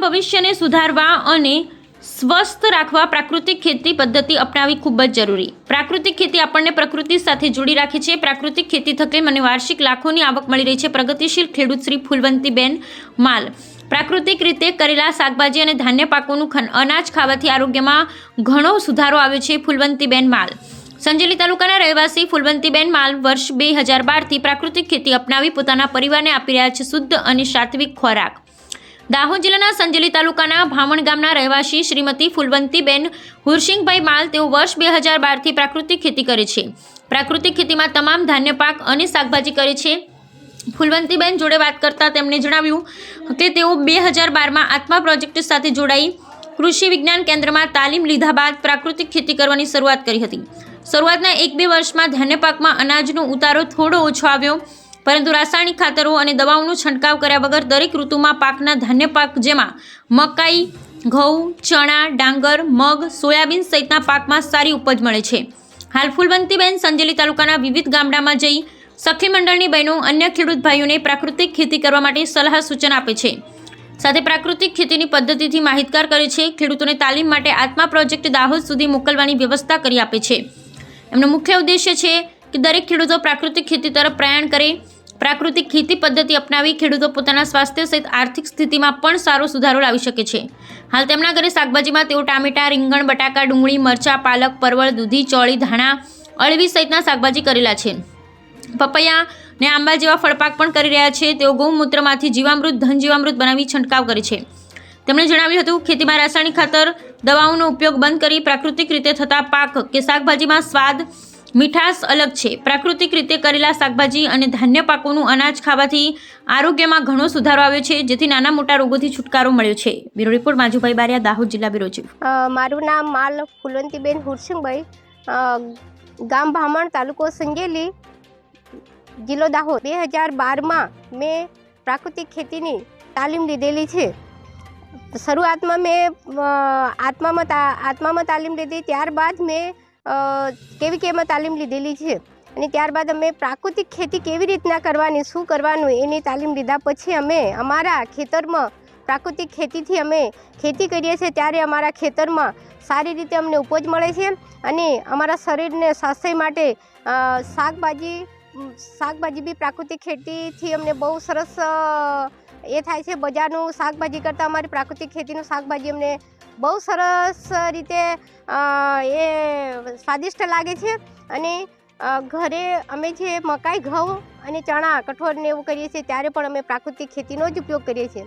ભવિષ્યને સુધારવા અને સ્વસ્થ રાખવા પ્રાકૃતિક ખેતી પદ્ધતિ અપનાવવી ખૂબ જ જરૂરી. પ્રાકૃતિક ખેતી આપણને પ્રકૃતિ સાથે જોડી રાખે છે. પ્રાકૃતિક ખેતી થકી મને વાર્ષિક લાખોની આવક મળી રહી છે. પ્રગતિશીલ ખેડૂત શ્રી ફૂલવંતીબેન માલ. પ્રાકૃતિક રીતે કરેલા શાકભાજી અને ધાન્ય પાકોનું અનાજ ખાવાથી આરોગ્યમાં ઘણો સુધારો આવ્યો છે. ફૂલવંતીબેન માલ. સંજેલી તાલુકાના રહેવાસી ફૂલવંતીબેન માલ વર્ષ બે હજાર બારથી પ્રાકૃતિક ખેતી અપનાવી પોતાના પરિવારને આપી રહ્યા છે. શુદ્ધ અને સાત્વિક ખોરાક. દાહોદ જિલ્લાના સંજેલી તાલુકાના ભામણ ગામના રહેવાસી શ્રીમતી ફૂલવંતીબેન હુરસિંગભાઈ માલ તેઓ વર્ષ બે હજાર બારથી પ્રાકૃતિક ખેતી કરે છે. પ્રાકૃતિક ખેતીમાં તમામ ધાન્ય પાક અને શાકભાજી કરે છે. ફૂલવંતીબેન જોડે વાત કરતાં તેમણે જણાવ્યું કે તેઓ બે હજાર બારમાં આત્મા પ્રોજેક્ટ સાથે જોડાઈ કૃષિ વિજ્ઞાન કેન્દ્રમાં તાલીમ લીધા બાદ પ્રાકૃતિક ખેતી કરવાની શરૂઆત કરી હતી. શરૂઆતના એક બે વર્ષમાં ધાન્ય પાકમાં અનાજનો ઉતારો થોડો ઓછો આવ્યો. પરંતુ રાસાયણિક ખાતરો અને દવાઓનો છંટકાવ કર્યા વગર દરેક ઋતુમાં પાકના ધાન્ય પાક જેમાં મકાઈ, ઘઉં, ચણા, ડાંગર, મગ, સોયાબીન સહિતના પાકમાં સારી ઉપજ મળે છે. હાલ ફૂલવંતીબેન સંજેલી તાલુકાના વિવિધ ગામડામાં જઈ સખી મંડળની બહેનો અન્ય ખેડૂત ભાઈઓને પ્રાકૃતિક ખેતી કરવા માટે સલાહ સૂચન આપે છે. સાથે પ્રાકૃતિક ખેતીની પદ્ધતિથી માહિતગાર કરે છે, ખેડૂતોને તાલીમ માટે આત્મા પ્રોજેક્ટ દાહોદ સુધી મોકલવાની વ્યવસ્થા કરી આપે છે. એમનો મુખ્ય ઉદ્દેશ્ય છે કે દરેક ખેડૂતો પ્રાકૃતિક ખેતી તરફ પ્રયાણ કરે પ્રાકૃતિક ખેતી પદ્ધતિ અપનાવી ખેડૂતો પોતાના સ્વાસ્થ્ય સહિત આર્થિક સ્થિતિમાં પણ સારો સુધારો લાવી શકે છે. હાલ તેમના ઘરે શાકભાજીમાં તેઓ ટામેટા, રીંગણ, બટાકા, ડુંગળી, મરચાં, પાલક, પરવળ, દૂધી, ચોળી, ધાણા, અળવી સહિતના શાકભાજી કરેલા છે. પપૈયા ને આંબા જેવા ફળપાક પણ કરી રહ્યા છે. તેઓ ગૌમૂત્રમાંથી જીવામૃત ધન જીવામૃત બનાવી છંટકાવ કરે છે. તેમણે જણાવ્યું હતું, ખેતીમાં રાસાયણિક ખાતર, દવાઓનો ઉપયોગ બંધ કરી પ્રાકૃતિક રીતે થતા પાક કે શાકભાજીમાં સ્વાદ મીઠાશ અલગ છે. પ્રાકૃતિક રીતે કરેલા શાકભાજી અને ધાન્ય પાકોનું અનાજ ખાવાથી આરોગ્યમાં ઘણો સુધારો આવ્યો છે, જેથી નાના મોટા રોગોથી છુટકારો મળ્યો છે. બ્યુરો રિપોર્ટ માજુભાઈ બારિયા, દાહોદ જિલ્લા બ્યુરો ચીફ મારું નામ માલ ફુલવંતીબેન હુરસિંગભાઈ ગામ ભામણ તાલુકો સંજેલી જિલ્લો દાહોદ. બે હજાર બારમાં મેં પ્રાકૃતિક ખેતીની તાલીમ લીધેલી છે. શરૂઆતમાં મેં આત્મામાં આત્મામાં તાલીમ લીધી. ત્યારબાદ મેં અ, કેવીકેમાં તાલીમ લીધેલી છે? અને ત્યારબાદ અમે પ્રાકૃતિક ખેતી કેવી રીતના કરવાની શું કરવાનું એની તાલીમ લીધા પછી અમે અમારા ખેતરમાં પ્રાકૃતિક ખેતીથી અમે ખેતી કરીએ છીએ ત્યારે અમારા ખેતરમાં સારી રીતે અમને ઉપજ મળે છે અને અમારા શરીરને સ્વાસ્થ્ય માટે શાકભાજી શાકભાજી બી પ્રાકૃતિક ખેતીથી અમને બહુ સરસ એ થાય છે. બજારનું શાકભાજી કરતાં અમારી પ્રાકૃતિક ખેતીનું શાકભાજી અમને બહુ સરસ રીતે એ સ્વાદિષ્ટ લાગે છે. અને ઘરે અમે જે મકાઈ ઘઉં અને ચણા, કઠોળને એવું કરીએ છીએ, ત્યારે પણ અમે પ્રાકૃતિક ખેતીનો જ ઉપયોગ કરીએ છીએ.